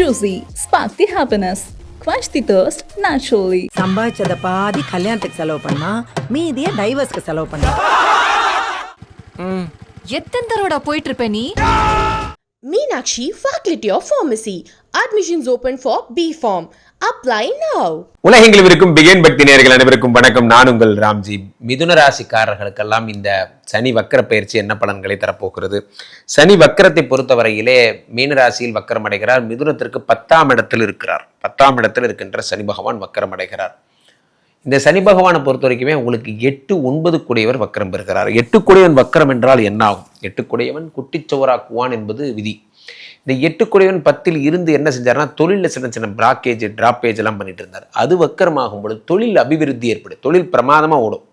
Juicy, spark the happiness. Quench the thirst naturally. சம்பாதிச்சத பாதி கல்யாணத்துக்கு செலவு பண்ணா மீதிய டைவர்ஸ்க்கு செலவு பண்ணா எத்தனை தடவைடா போயிட்டு இருப்ப நீ Meenakshi Faculty of Pharmacy. Admissions open for B Form. Apply now உலகெங்கிலும் இருக்கும் பிகேன் பக்தி நேர்கள் அனைவருக்கும் வணக்கம். நான் உங்கள் ராம்ஜி. மிதுன ராசிக்காரர்களுக்கெல்லாம் இந்த சனி வக்கர பயிற்சி என்ன பலன்களை தரப்போகிறது? சனி வக்கரத்தை பொறுத்தவரையிலே மீனராசியில் வக்கரம் அடைகிறார். மிதுனத்திற்கு பத்தாம் இடத்தில் இருக்கிறார். பத்தாம் இடத்தில் இருக்கின்ற சனி பகவான் வக்கரம் அடைகிறார். இந்த சனி பகவானை பொறுத்த வரைக்குமே உங்களுக்கு எட்டு ஒன்பது குடையவர் வக்கரம் பெறுகிறார். எட்டு குடையவன் வக்கரம் என்றால் என்ன ஆகும் எட்டு குடையவன் குட்டிச்சோராக்குவான் என்பது விதி. இந்த எட்டு குடையவன் பத்தில் இருந்து என்ன செஞ்சார்னா தொழிலில் சின்ன சின்ன பிராக்கேஜ் டிராப்பேஜ் எல்லாம் பண்ணிட்டு இருந்தார். அது வக்கரமாகும் பொழுது தொழில் அபிவிருத்தி ஏற்படும். தொழில் பிரமாதமாக ஓடும்.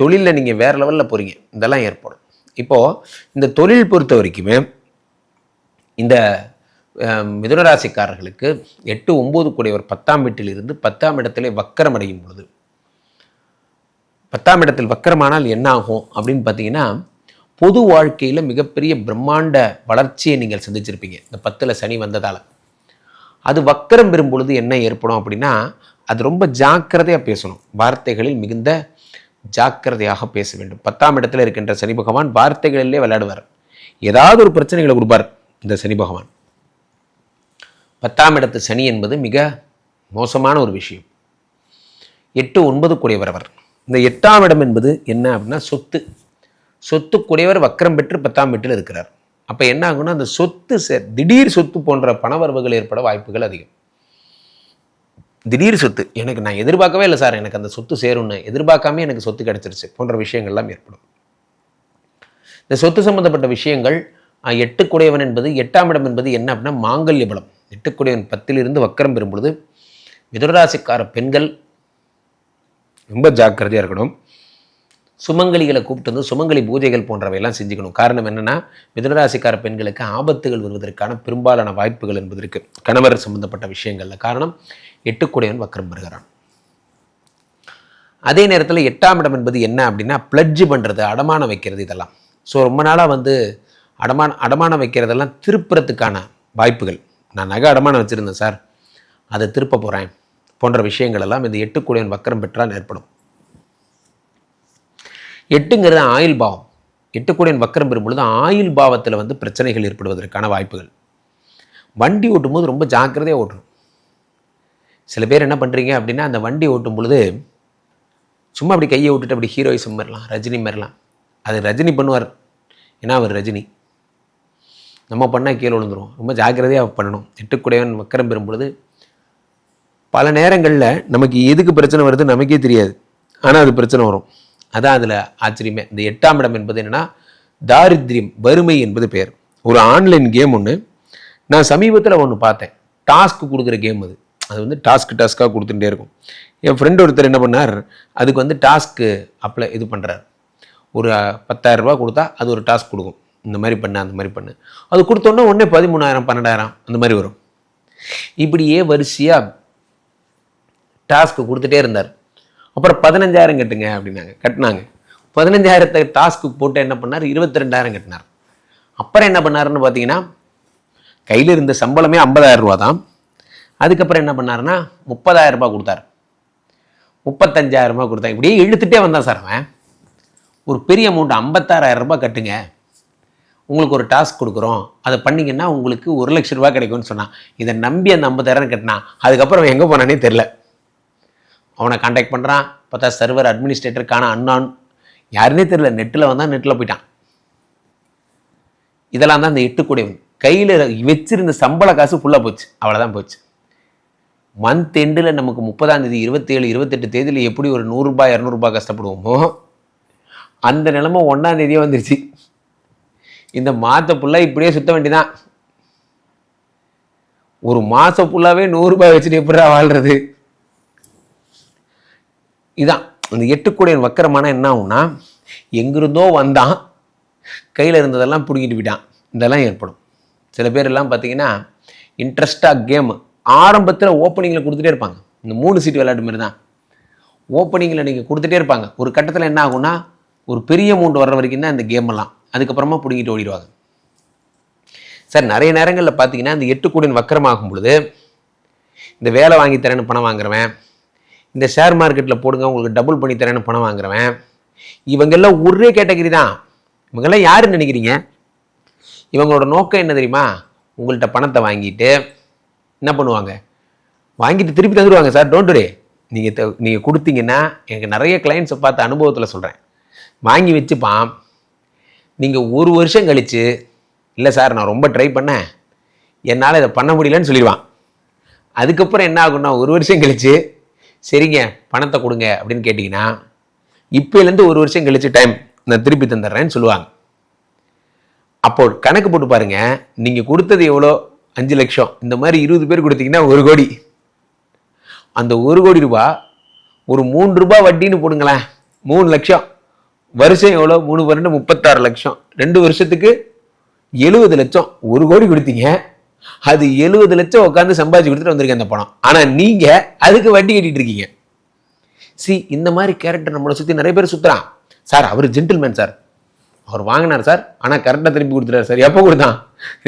தொழிலில் நீங்கள் வேறு லெவலில் போகிறீங்க இதெல்லாம் ஏற்படும். இப்போது இந்த தொழில் பொறுத்த வரைக்குமே இந்த மிதுனராசிக்காரர்களுக்கு எட்டு ஒம்பது கூடியவர் பத்தாம் வீட்டில் இருந்து பத்தாம் இடத்திலே வக்கரம் அடையும் பொழுது பத்தாம் இடத்தில் வக்கரமானால் என்ன ஆகும் அப்படின்னு பார்த்தீங்கன்னா பொது வாழ்க்கையில் மிகப்பெரிய பிரம்மாண்ட வளர்ச்சியை நீங்கள் சந்திச்சிருப்பீங்க. இந்த பத்தில் சனி வந்ததால். அது வக்கரம் பெறும் பொழுது என்ன ஏற்படும் அப்படின்னா அது ரொம்ப ஜாக்கிரதையாக பேசணும். வார்த்தைகளில் மிகுந்த ஜாக்கிரதையாக பேச வேண்டும். பத்தாம் இடத்துல இருக்கின்ற சனி பகவான் வார்த்தைகளிலே விளையாடுவார். ஏதாவது ஒரு பிரச்சனைகளை கொடுப்பார் இந்த சனி பகவான். பத்தாம் இடத்து சனி என்பது மிக மோசமான ஒரு விஷயம். எட்டு ஒன்பது கூடியவர் அவர் இந்த எட்டாம் இடம் என்பது என்ன அப்படின்னா சொத்து. சொத்துக்குடையவர் கூடியவர் வக்கரம் பெற்று பத்தாம் வீட்டில் இருக்கிறார். அப்போ என்ன ஆகும்னா அந்த சொத்து திடீர் சொத்து போன்ற பணவரவுகள் ஏற்பட வாய்ப்புகள் அதிகம். திடீர் சொத்து எனக்கு நான் எதிர்பார்க்கவே இல்லை சார் எனக்கு அந்த சொத்து சேரும்னு. எதிர்பார்க்காம எனக்கு சொத்து கிடைச்சிருச்சு போன்ற விஷயங்கள்லாம் ஏற்படும். இந்த சொத்து சம்பந்தப்பட்ட விஷயங்கள் அஹ், எட்டுக்குடையவன் என்பது எட்டாம் இடம் என்பது என்ன அப்படின்னா மாங்கல்ய பலம். எட்டுக்குடையவன் பத்திலிருந்து வக்கரம் பெறும் பொழுது மிதுனராசிக்கார பெண்கள் ரொம்ப ஜாக்கிரதையாக இருக்கணும். சுமங்கலிகளை கூப்பிட்டு வந்து சுமங்கலி பூஜைகள் போன்றவையெல்லாம் செஞ்சுக்கணும். காரணம் என்னென்னா மிதுனராசிக்கார பெண்களுக்கு ஆபத்துகள் வருவதற்கான பெரும்பாலான வாய்ப்புகள் என்பது கணவர் சம்பந்தப்பட்ட விஷயங்களில். காரணம் எட்டுக்குடையவன் வக்கரம் பெறுகிறான். அதே நேரத்தில் எட்டாம் இடம் என்பது என்ன அப்படின்னா பிளட்ஜ் பண்ணுறது அடமானம் வைக்கிறது இதெல்லாம். ஸோ ரொம்ப நாளாக வந்து அடமான அடமானம் வைக்கிறதெல்லாம் திருப்புறத்துக்கான வாய்ப்புகள். நான் நகை அடமானம் வச்சுருந்தேன் சார். அதை திருப்ப போகிறேன் போன்ற விஷயங்கள் எல்லாம் இந்த எட்டுக்குடையவன் வக்கரம் பெற்றால் ஏற்படும். எட்டுங்கிறது ஆயுள் பாவம். எட்டுக்குடையன் வக்கரம் பெறும் பொழுது ஆயுள் பாவத்தில் வந்து பிரச்சனைகள் ஏற்படுவதற்கான வாய்ப்புகள். வண்டி ஓட்டும்போது ரொம்ப ஜாக்கிரதையாக ஓட்டணும். சில பேர் என்ன பண்ணுறீங்க அப்படின்னா அந்த வண்டி ஓட்டும் பொழுது சும்மா அப்படி கையை விட்டுட்டு அப்படி ஹீரோயிசம் மாறலாம் ரஜினி மாறலாம். அது ரஜினி பண்ணுவார். ஏன்னா அவர் ரஜினி. நம்ம பண்ணால் கீழே விழுந்துரும். ரொம்ப ஜாக்கிரதையாக பண்ணணும். எட்டுக்குடையவன் வக்கரம் பெறும்பொழுது பல நேரங்களில் நமக்கு எதுக்கு பிரச்சனை வருது நமக்கே தெரியாது. ஆனால் அது பிரச்சனை வரும். அதான் அதில் ஆச்சரியமே. இந்த எட்டாம் இடம் என்பது என்னென்னா தாரித்ரியம் வறுமை என்பது பேர். ஒரு ஆன்லைன் கேம் ஒன்று நான் சமீபத்தில் ஒன்று பார்த்தேன். டாஸ்க் கொடுக்குற கேம் அது. அது வந்து டாஸ்க் டாஸ்க்காக கொடுத்துட்டே இருக்கும். என் ஃப்ரெண்ட் ஒருத்தர் என்ன பண்ணார்? அதுக்கு வந்து டாஸ்க்கு அப்ளை இது பண்ணுறாரு ஒரு பத்தாயிரரூபா கொடுத்தா அது ஒரு டாஸ்க் கொடுக்கும். இந்த மாதிரி பண்ணு அந்த மாதிரி பண்ணு. அது கொடுத்தோன்னே உடனே பதிமூணாயிரம் பன்னெண்டாயிரம் அந்த மாதிரி வரும். இப்படியே வரிசையாக டாஸ்க்கு கொடுத்துட்டே இருந்தார். அப்புறம் பதினஞ்சாயிரம் கட்டுங்க அப்படின்னாங்க. கட்டினாங்க. பதினஞ்சாயிரத்தை டாஸ்க்கு போட்டு என்ன பண்ணார்? இருபத்தி ரெண்டாயிரம் கட்டினார். அப்புறம் என்ன பண்ணாருன்னு பார்த்தீங்கன்னா கையில் இருந்த சம்பளமே 50000 ரூபா தான். அதுக்கப்புறம் என்ன பண்ணாருன்னா முப்பதாயிரம் ரூபாய் கொடுத்தாரு. முப்பத்தஞ்சாயிரம் ரூபாய் கொடுத்தாங்க இப்படியே இழுத்துட்டே வந்தான் சார் அவன். ஒரு பெரிய அமௌண்ட் ஐம்பத்தாறாயிரம் ரூபாய் கட்டுங்க. உங்களுக்கு ஒரு டாஸ்க் கொடுக்குறோம். அதை பண்ணிங்கன்னா உங்களுக்கு ஒரு லட்ச ரூபா கிடைக்கும்னு சொன்னான். இதை நம்பி அந்த ஐம்பதாயிரம் கட்டினான். அதுக்கப்புறம் அவன் எங்கே போனானே தெரில அவனை காண்டாக்ட் பண்ணுறான் பார்த்தா சர்வர் அட்மினிஸ்ட்ரேட்டர் காண அண்ணான். யாருன்னே தெரில நெட்டில் வந்தால் நெட்டில் போயிட்டான். இதெல்லாம் தான் இந்த எட்டுக்கூடியவன். கையில் வச்சிருந்த சம்பள காசு ஃபுல்லாக போச்சு. அவ்வளோதான் போச்சு. மந்த் எண்டில் நமக்கு முப்பதாம் தேதி இருபத்தேழு இருபத்தெட்டு தேதியில் எப்படி ஒரு நூறுரூபா இரநூறுபா கஷ்டப்படுவோமோ அந்த நிலமை ஒன்றாம் தேதியே வந்துருச்சு. இந்த மாதம் ஃபுல்லாக இப்படியே சுத்த வேண்டிதான். ஒரு மாதம் ஃபுல்லாகவே நூறுரூபா வச்சுட்டு எப்படிடா வாழ்கிறது இதான். அந்த எட்டுக்குடையன் வக்கரமான என்ன ஆகும்னா எங்கிருந்தோ வந்தான் கையில் இருந்ததெல்லாம் பிடுங்கிட்டு போயிட்டான் இதெல்லாம் ஏற்படும். சில பேர் எல்லாம் பார்த்தீங்கன்னா இன்ட்ரெஸ்டாக கேம் ஆரம்பத்தில் ஓப்பனிங்கில் கொடுத்துட்டே இருப்பாங்க. இந்த மூணு சீட் விளையாட்டு மாதிரி தான். ஓப்பனிங்கில் நீங்கள் கொடுத்துட்டே இருப்பாங்க. ஒரு கட்டத்தில் என்ன ஆகும்னா ஒரு பெரிய அமௌண்ட் வர்ற வரைக்கும் தான் இந்த கேம் எல்லாம். அதுக்கப்புறமா பிடுங்கிட்டு ஓடிடுவாங்க. சார் நிறைய நேரங்களில் பார்த்தீங்கன்னா இந்த எட்டு கோடியின் வக்கரமாகும் பொழுது இந்த வேலை வாங்கி தரேன்னு பணம் வாங்குறவன் இந்த ஷேர் மார்க்கெட்டில் போடுங்க உங்களுக்கு டபுள் பண்ணி தரேன்னு பணம் வாங்குறவன். இவங்கெல்லாம் ஒரே கேட்டகரி தான். இவங்கெல்லாம் யாருன்னு நினைக்கிறீங்க? இவங்களோட நோக்கம் என்ன தெரியுமா? உங்கள்கிட்ட பணத்தை வாங்கிட்டு என்ன பண்ணுவாங்க? வாங்கிட்டு திருப்பி தந்துடுவாங்க சார் டோன்ட் டே நீங்கள் நீங்கள் கொடுத்தீங்கன்னா எனக்கு நிறைய கிளைண்ட்ஸை பார்த்த அனுபவத்தில் சொல்கிறேன் வாங்கி வச்சுப்பான். நீங்கள் ஒரு வருஷம் கழித்து இல்லை சார் நான் ரொம்ப ட்ரை பண்ணேன். என்னால் இதை பண்ண முடியலன்னு சொல்லிடுவான். அதுக்கப்புறம் என்ன ஆகும்னா ஒரு வருஷம் கழித்து சரிங்க பணத்தை கொடுங்க அப்படின்னு கேட்டிங்கன்னா இப்போலேருந்து ஒரு வருஷம் கழிச்சு டைம் நான் திருப்பி தந்துடுறேன்னு சொல்லுவாங்க. அப்போ கணக்கு போட்டு பாருங்க நீங்கள் கொடுத்தது எவ்வளோ? அஞ்சு லட்சம். இந்த மாதிரி இருபது பேர் கொடுத்தீங்கன்னா ஒரு கோடி. அந்த ஒரு கோடி ரூபா ஒரு மூணு ரூபா வட்டின்னு போடுங்களேன். மூணு லட்சம். வருஷம் எவ்வளோ? மூணு பன்னெண்டு முப்பத்தாறு லட்சம். ரெண்டு வருஷத்துக்கு எழுபது லட்சம். ஒரு கோடி கொடுத்தீங்க. அது எழுபது லட்சம் உட்காந்து சம்பாதிச்சு கொடுத்துட்டு வந்திருக்கேன் அந்த பணம். ஆனால் நீங்கள் அதுக்கு வட்டி கட்டிட்டு இருக்கீங்க. சி இந்த மாதிரி கேரக்டர் நம்மளை சுற்றி நிறைய பேர் சுற்றுறான் சார் அவர் ஜென்டில்மேன் சார் அவர் வாங்கினார் சார் ஆனால் கரெக்டாக திருப்பி கொடுத்துட்டார் சார் எப்போ கொடுத்தான்?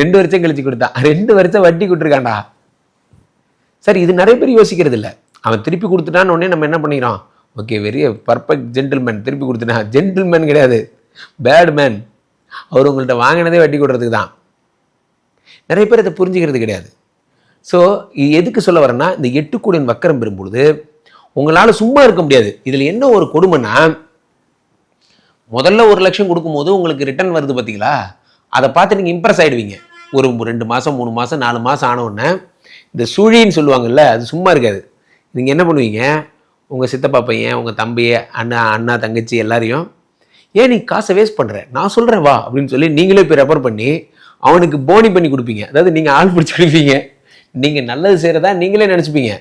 ரெண்டு வருஷம் கழிச்சு கொடுத்தான் ரெண்டு வருஷம் வட்டி கொடுத்துருக்காண்டா சார் இது நிறைய பேர் யோசிக்கிறது இல்லை. அவன் திருப்பி கொடுத்துட்டான்னு உடனே நம்ம என்ன பண்ணிக்கிறோம்? ஓகே வெரி பர்ஃபெக்ட் ஜென்டில்மேன் திருப்பி கொடுத்துட்டான் ஜென்டில்மேன் கிடையாது. பேட் மேன் அவர் உங்கள்கிட்ட வாங்கினதே வட்டி கொடுறதுக்கு தான். நிறைய பேர் அதை புரிஞ்சுக்கிறது கிடையாது. ஸோ எதுக்கு சொல்ல வரேன்னா இந்த எட்டு கோடியின் வக்கரம் பெறும்பொழுது உங்களால் சும்மா இருக்க முடியாது. இதில் என்ன ஒரு கொடுமைன்னா முதல்ல ஒரு லட்சம் கொடுக்கும்போது உங்களுக்கு ரிட்டர்ன் வருது பார்த்தீங்களா அதை பார்த்து நீங்கள் இம்ப்ரெஸ் ஆகிடுவீங்க ஒரு ரெண்டு மாதம் மூணு மாதம் நாலு மாதம் ஆனவுடனே இந்த சுழின்னு சொல்லுவாங்கல்ல அது சும்மா இருக்காது. நீங்கள் என்ன பண்ணுவீங்க? உங்கள் சித்தப்பா பையன் உங்கள் தம்பி அண்ணா அண்ணா தங்கச்சி எல்லாரையும் ஏன் நீ காசை வேஸ்ட் பண்ணுற நான் சொல்கிறேன் வா அப்படின்னு சொல்லி நீங்களே போய் ரெஃபர் பண்ணி அவனுக்கு போனி பண்ணி கொடுப்பீங்க. அதாவது நீங்கள் ஆள் பிடிச்சி கொடுப்பீங்க. நீங்கள் நல்லது செய்கிறதா நீங்களே நினச்சிப்பீங்க.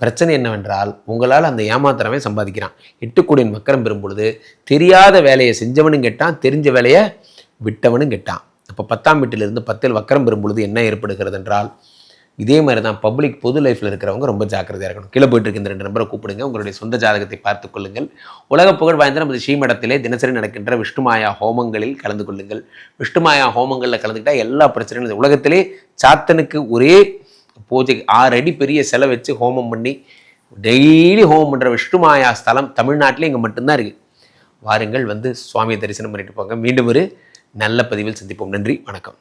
பிரச்சனை என்னவென்றால் உங்களால் அந்த ஏமாத்திரமே சம்பாதிக்கிறான். எட்டு கோடியின் மக்கரம் பெறும்பொழுது தெரியாத வேலையை செஞ்சவனும் கெட்டான் தெரிஞ்ச வேலையை விட்டவனும் கெட்டான். அப்போ பத்தாம் வீட்டிலிருந்து பத்தில் வக்கரம் பெறும்பொழுது என்ன ஏற்படுகிறது என்றால் இதே மாதிரி தான் பப்ளிக் பொது லைஃப்பில் இருக்கிறவங்க ரொம்ப ஜாக்கிரதையாக இருக்கணும். கீழே போயிட்டு இருக்க இந்த ரெண்டு நம்பரை கூப்பிடுங்க. உங்களுடைய சொந்த ஜாதகத்தை பார்த்து கொள்ளுங்கள். உலக புகழ் வாய்ந்த நமது ஸ்ரீமடத்திலே தினசரி நடக்கின்ற விஷ்ணுமாயா ஹோமங்களில் கலந்து கொள்ளுங்கள். விஷ்ணுமாயா ஹோமங்களில் கலந்துக்கிட்டால் எல்லா பிரச்சனையும் உலகத்திலே சாத்தனுக்கு ஒரே பூஜை ஆறு அடி பெரிய செலை வச்சு ஹோமம் பண்ணி டெய்லி ஹோமம் பண்ணுற விஷ்ணுமாயா ஸ்தலம் தமிழ்நாட்டிலே இங்கே மட்டும்தான் இருக்குது வாருங்கள் வந்து சுவாமியை தரிசனம் பண்ணிட்டு போங்க. மீண்டும் ஒரு நல்ல பதிவில் சந்திப்போம். நன்றி வணக்கம்.